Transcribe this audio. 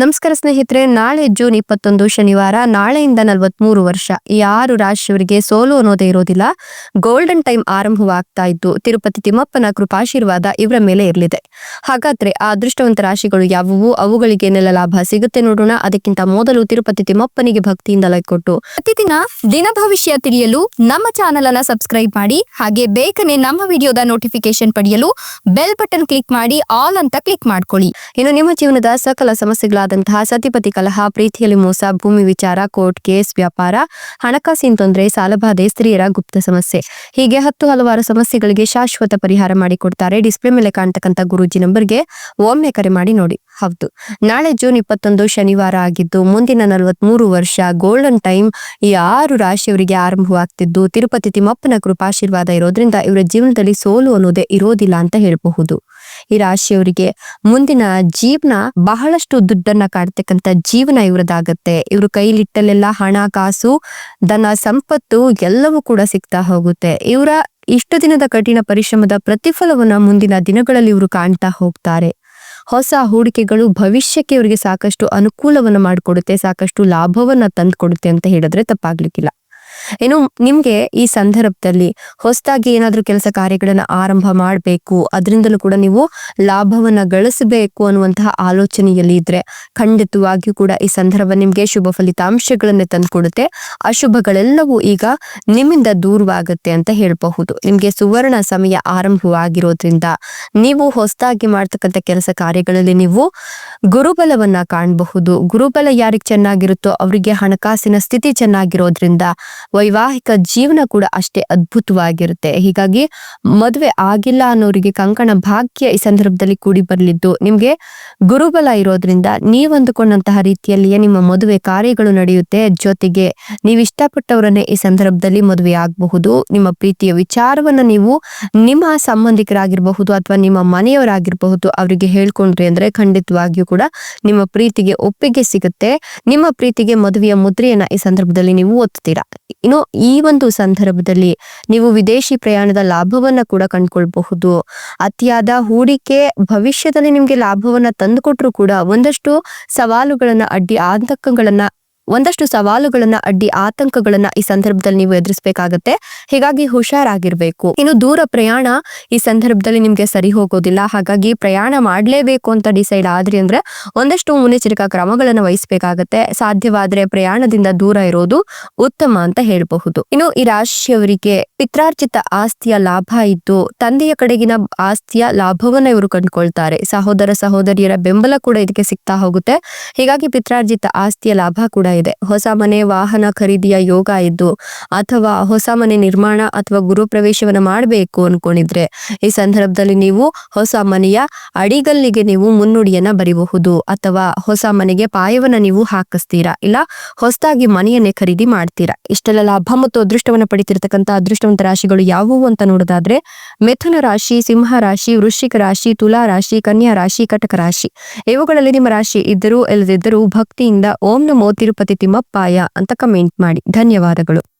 ನಮಸ್ಕಾರ ಸ್ನೇಹಿತರೆ, ನಾಳೆ ಜೂನ್ ಇಪ್ಪತ್ತೊಂದು ಶನಿವಾರ, ನಾಳೆಯಿಂದ ನಲವತ್ಮೂರು ವರ್ಷ. ಈ ಆರು ರಾಶಿಯವರಿಗೆ ಸೋಲು ಅನ್ನೋದೇ ಇರೋದಿಲ್ಲ. ಗೋಲ್ಡನ್ ಟೈಮ್ ಆರಂಭವಾಗ್ತಾ ಇದ್ದು, ತಿರುಪತಿ ತಿಮ್ಮಪ್ಪನ ಕೃಪಾಶೀರ್ವಾದ ಇವರ ಮೇಲೆ ಇರಲಿದೆ. ಹಾಗಾದ್ರೆ ಆ ಅದೃಷ್ಟವಂತ ರಾಶಿಗಳು ಯಾವುವು? ಅವುಗಳಿಗೆ ಏನೆಲ್ಲ ಲಾಭ ಸಿಗುತ್ತೆ ನೋಡೋಣ. ಅದಕ್ಕಿಂತ ಮೊದಲು ತಿರುಪತಿ ತಿಮ್ಮಪ್ಪನಿಗೆ ಭಕ್ತಿಯಿಂದ ಲೈಕ್ ಕೊಟ್ಟು. ಪ್ರತಿದಿನ ದಿನ ಭವಿಷ್ಯ ತಿಳಿಯಲು ನಮ್ಮ ಚಾನೆಲ್ ಅನ್ನ ಸಬ್ಸ್ಕ್ರೈಬ್ ಮಾಡಿ, ಹಾಗೆ ಬೇಗನೆ ನಮ್ಮ ವಿಡಿಯೋದ ನೋಟಿಫಿಕೇಶನ್ ಪಡೆಯಲು ಬೆಲ್ ಬಟನ್ ಕ್ಲಿಕ್ ಮಾಡಿ ಆಲ್ ಅಂತ ಕ್ಲಿಕ್ ಮಾಡ್ಕೊಳ್ಳಿ. ಇನ್ನು ನಿಮ್ಮ ಜೀವನದ ಸಕಲ ಸಮಸ್ಯೆಗಳಾದಂತಹ ಸತಿಪತಿ ಕಲಹ, ಪ್ರೀತಿಯಲ್ಲಿ ಮೋಸ, ಭೂಮಿ ವಿಚಾರ, ಕೋರ್ಟ್ ಕೇಸ್, ವ್ಯಾಪಾರ, ಹಣಕಾಸಿನ ತೊಂದರೆ ಸಾಲಬಾಧೆ ಸ್ತ್ರೀಯರ ಗುಪ್ತ ಸಮಸ್ಯೆ. ಹೀಗೆ ಹತ್ತು ಹಲವಾರು ಸಮಸ್ಯೆಗಳಿಗೆ ಶಾಶ್ವತ ಪರಿಹಾರ ಮಾಡಿಕೊಡ್ತಾರೆ. ಡಿಸ್ಪ್ಲೇ ಮೇಲೆ ಕಾಣ್ತಕ್ಕಂಥ ಗುರೂಜಿ ನಂಬರ್ಗೆ ಒಮ್ಮೆ ಕರೆ ಮಾಡಿ ನೋಡಿ. ಹೌದು. ನಾಳೆ ಜೂನ್ ಇಪ್ಪತ್ತೊಂದು ಶನಿವಾರ ಆಗಿದ್ದು, ಮುಂದಿನ ನಲವತ್ಮೂರು ವರ್ಷ ಗೋಲ್ಡನ್ ಟೈಮ್ ಈ ಆರು ರಾಶಿಯವರಿಗೆ ಆರಂಭವಾಗ್ತಿದ್ದು, ತಿರುಪತಿ ತಿಮ್ಮಪ್ಪನ ಕೃಪಾಶೀರ್ವಾದ ಇರೋದ್ರಿಂದ ಇವರ ಜೀವನದಲ್ಲಿ ಸೋಲು ಅನ್ನೋದೇ ಇರೋದಿಲ್ಲ ಅಂತ ಹೇಳಬಹುದು. ಈ ರಾಶಿಯವರಿಗೆ ಮುಂದಿನ ಜೀವನ ಬಹಳಷ್ಟು ದುಡ್ಡನ್ನ ಕಾಡ್ತಕ್ಕಂತ ಜೀವನ ಇವರದಾಗತ್ತೆ. ಇವ್ರ ಕೈಲಿಟ್ಟಲ್ಲೆಲ್ಲ ಹಣ, ಕಾಸು, ಧನ, ಸಂಪತ್ತು ಎಲ್ಲವೂ ಕೂಡ ಸಿಗ್ತಾ ಹೋಗುತ್ತೆ. ಇವರ ಇಷ್ಟು ದಿನದ ಕಠಿಣ ಪರಿಶ್ರಮದ ಪ್ರತಿಫಲವನ್ನ ಮುಂದಿನ ದಿನಗಳಲ್ಲಿ ಇವರು ಕಾಣ್ತಾ ಹೋಗ್ತಾರೆ. ಹೊಸ ಹೂಡಿಕೆಗಳು ಭವಿಷ್ಯಕ್ಕೆ ಇವರಿಗೆ ಸಾಕಷ್ಟು ಅನುಕೂಲವನ್ನ ಮಾಡಿಕೊಡುತ್ತೆ, ಸಾಕಷ್ಟು ಲಾಭವನ್ನ ತಂದ್ಕೊಡುತ್ತೆ ಅಂತ ಹೇಳಿದ್ರೆ ತಪ್ಪಾಗ್ಲಿಕ್ಕಿಲ್ಲ. ಇನ್ನು ನಿಮ್ಗೆ ಈ ಸಂದರ್ಭದಲ್ಲಿ ಹೊಸದಾಗಿ ಏನಾದ್ರೂ ಕೆಲಸ ಕಾರ್ಯಗಳನ್ನ ಆರಂಭ ಮಾಡಬೇಕು, ಅದರಿಂದಲೂ ಕೂಡ ನೀವು ಲಾಭವನ್ನ ಗಳಿಸಬೇಕು ಅನ್ನುವಂತಹ ಆಲೋಚನೆಯಲ್ಲಿ ಇದ್ರೆ ಖಂಡಿತವಾಗಿಯೂ ಕೂಡ ಈ ಸಂದರ್ಭ ನಿಮ್ಗೆ ಶುಭ ಫಲಿತಾಂಶಗಳನ್ನೇ ತಂದುಕೊಡುತ್ತೆ. ಅಶುಭಗಳೆಲ್ಲವೂ ಈಗ ನಿಮ್ಮಿಂದ ದೂರವಾಗುತ್ತೆ ಅಂತ ಹೇಳಬಹುದು. ನಿಮ್ಗೆ ಸುವರ್ಣ ಸಮಯ ಆರಂಭವಾಗಿರೋದ್ರಿಂದ ನೀವು ಹೊಸದಾಗಿ ಮಾಡ್ತಕ್ಕಂಥ ಕೆಲಸ ಕಾರ್ಯಗಳಲ್ಲಿ ನೀವು ಗುರುಬಲವನ್ನ ಕಾಣಬಹುದು. ಗುರುಬಲ ಯಾರಿಗೆ ಚೆನ್ನಾಗಿರುತ್ತೋ ಅವರಿಗೆ ಹಣಕಾಸಿನ ಸ್ಥಿತಿ ಚೆನ್ನಾಗಿರೋದ್ರಿಂದ ವೈವಾಹಿಕ ಜೀವನ ಕೂಡ ಅಷ್ಟೇ ಅದ್ಭುತವಾಗಿರುತ್ತೆ. ಹೀಗಾಗಿ ಮದುವೆ ಆಗಿಲ್ಲ ಅನ್ನೋರಿಗೆ ಕಂಕಣ ಭಾಗ್ಯ ಈ ಸಂದರ್ಭದಲ್ಲಿ ಕೂಡಿ ಬರಲಿದ್ದು, ನಿಮ್ಗೆ ಗುರುಬಲ ಇರೋದ್ರಿಂದ ನೀವಂದುಕೊಂಡಂತಹ ರೀತಿಯಲ್ಲಿಯೇ ನಿಮ್ಮ ಮದುವೆ ಕಾರ್ಯಗಳು ನಡೆಯುತ್ತೆ. ಜೊತೆಗೆ ನೀವು ಇಷ್ಟಪಟ್ಟವರನ್ನೇ ಈ ಸಂದರ್ಭದಲ್ಲಿ ಮದುವೆ ಆಗಬಹುದು. ನಿಮ್ಮ ಪ್ರೀತಿಯ ವಿಚಾರವನ್ನ ನೀವು ನಿಮ್ಮ ಸಂಬಂಧಿಕರಾಗಿರಬಹುದು ಅಥವಾ ನಿಮ್ಮ ಮನೆಯವರಾಗಿರಬಹುದು ಅವರಿಗೆ ಹೇಳ್ಕೊಂಡ್ರಿ ಅಂದ್ರೆ ಖಂಡಿತವಾಗಿಯೂ ಕೂಡ ನಿಮ್ಮ ಪ್ರೀತಿಗೆ ಒಪ್ಪಿಗೆ ಸಿಗುತ್ತೆ. ನಿಮ್ಮ ಪ್ರೀತಿಗೆ ಮದುವೆಯ ಮುದ್ರೆಯನ್ನ ಈ ಸಂದರ್ಭದಲ್ಲಿ ನೀವು ಒತ್ತೀರಾ? ಇನ್ನು ಈ ಒಂದು ಸಂದರ್ಭದಲ್ಲಿ ನೀವು ವಿದೇಶಿ ಪ್ರಯಾಣದ ಲಾಭವನ್ನ ಕೂಡ ಕಂಡ್ಕೊಳ್ಬಹುದು. ಅತಿಯಾದ ಹೂಡಿಕೆ ಭವಿಷ್ಯದಲ್ಲಿ ನಿಮ್ಗೆ ಲಾಭವನ್ನ ತಂದುಕೊಟ್ರು ಕೂಡ ಒಂದಷ್ಟು ಸವಾಲುಗಳನ್ನ, ಅಡ್ಡಿ ಆತಂಕಗಳನ್ನ ಒಂದಷ್ಟು ಸವಾಲುಗಳನ್ನ, ಅಡ್ಡಿ ಆತಂಕಗಳನ್ನ ಈ ಸಂದರ್ಭದಲ್ಲಿ ನೀವು ಎದುರಿಸಬೇಕಾಗತ್ತೆ. ಹೀಗಾಗಿ ಹುಷಾರಾಗಿರ್ಬೇಕು. ಇನ್ನು ದೂರ ಪ್ರಯಾಣ ಈ ಸಂದರ್ಭದಲ್ಲಿ ನಿಮ್ಗೆ ಸರಿ ಹೋಗೋದಿಲ್ಲ. ಹಾಗಾಗಿ ಪ್ರಯಾಣ ಮಾಡಲೇಬೇಕು ಅಂತ ಡಿಸೈಡ್ ಆದ್ರಿ ಅಂದ್ರೆ ಒಂದಷ್ಟು ಮುನ್ನೆಚ್ಚರಿಕಾ ಕ್ರಮಗಳನ್ನ ವಹಿಸಬೇಕಾಗತ್ತೆ. ಸಾಧ್ಯವಾದ್ರೆ ಪ್ರಯಾಣದಿಂದ ದೂರ ಇರೋದು ಉತ್ತಮ ಅಂತ ಹೇಳಬಹುದು. ಇನ್ನು ಈ ರಾಶಿಯವರಿಗೆ ಪಿತ್ರಾರ್ಜಿತ ಆಸ್ತಿಯ ಲಾಭ ಇದ್ದು ತಂದೆಯ ಕಡೆಗಿನ ಆಸ್ತಿಯ ಲಾಭವನ್ನ ಇವರು ಕಂಡುಕೊಳ್ತಾರೆ. ಸಹೋದರ ಸಹೋದರಿಯರ ಬೆಂಬಲ ಕೂಡ ಇದಕ್ಕೆ ಸಿಗ್ತಾ ಹೋಗುತ್ತೆ. ಹೀಗಾಗಿ ಪಿತ್ರಾರ್ಜಿತ ಆಸ್ತಿಯ ಲಾಭ ಕೂಡ ಇದೆ. ಹೊಸ ಮನೆ, ವಾಹನ ಖರೀದಿಯ ಯೋಗ ಇದ್ದು, ಅಥವಾ ಹೊಸ ಮನೆ ನಿರ್ಮಾಣ ಅಥವಾ ಗುರು ಪ್ರವೇಶವನ್ನ ಮಾಡಬೇಕು ಅನ್ಕೊಂಡಿದ್ರೆ, ಈ ಸಂದರ್ಭದಲ್ಲಿ ನೀವು ಹೊಸ ಮನೆಯ ಅಡಿಗಲ್ಲಿಗೆ ನೀವು ಮುನ್ನುಡಿಯನ್ನ ಬರಿಬಹುದು, ಅಥವಾ ಹೊಸ ಮನೆಗೆ ಪಾಯವನ್ನ ನೀವು ಹಾಕಿಸ್ತೀರಾ, ಇಲ್ಲ ಹೊಸದಾಗಿ ಮನೆಯನ್ನೇ ಖರೀದಿ ಮಾಡ್ತೀರಾ? ಇಷ್ಟೆಲ್ಲ ಲಾಭ ಮತ್ತು ಅದೃಷ್ಟವನ್ನ ಪಡಿತಿರ್ತಕ್ಕಂಥ ಅದೃಷ್ಟವಂತ ರಾಶಿಗಳು ಯಾವುವು ಅಂತ ನೋಡೋದಾದ್ರೆ, ಮಿಥುನ ರಾಶಿ, ಸಿಂಹ ರಾಶಿ, ವೃಶ್ಚಿಕ ರಾಶಿ, ತುಲಾ ರಾಶಿ, ಕನ್ಯಾ ರಾಶಿ, ಕಟಕ ರಾಶಿ. ಇವುಗಳಲ್ಲಿ ನಿಮ್ಮ ರಾಶಿ ಇದ್ದರೂ, ಇಲ್ಲದಿದ್ದರೂ ಭಕ್ತಿಯಿಂದ ಓಂ ನಮೋ ತಿಮ್ಮಪ್ಪಾಯ ಅಂತ ಕಮೆಂಟ್ ಮಾಡಿ. ಧನ್ಯವಾದಗಳು.